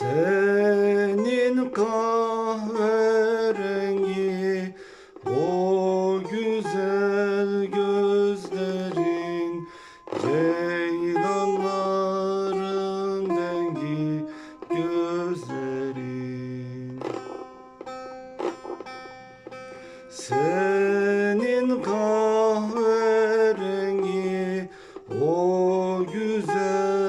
Senin kahverengi o güzel gözlerin Ceylanların dengi gözlerin. Senin kahverengi o güzel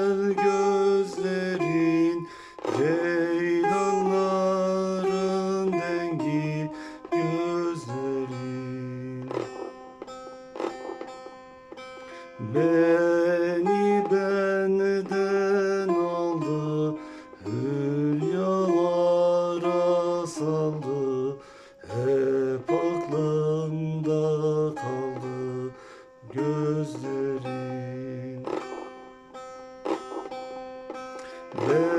saldı Hep aklımda kaldı Gözlerin. Beni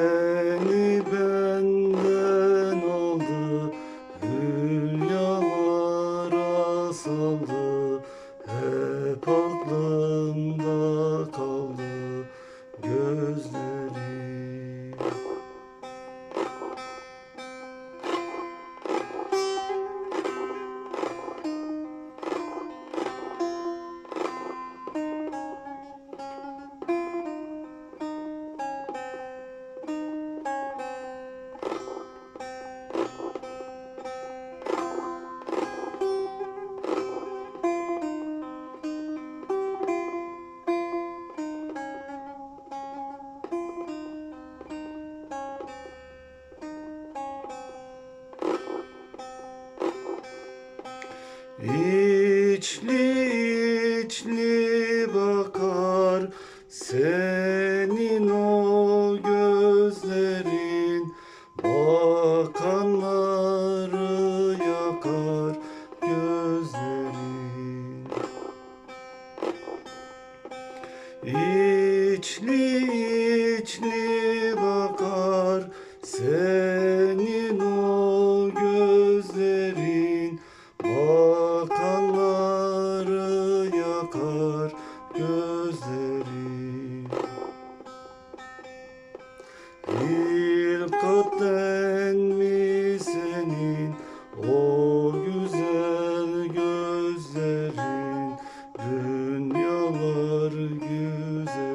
İçli içli bakar senin o gözlerin. Bakanları yakar gözlerin. İçli içli bakar senin music.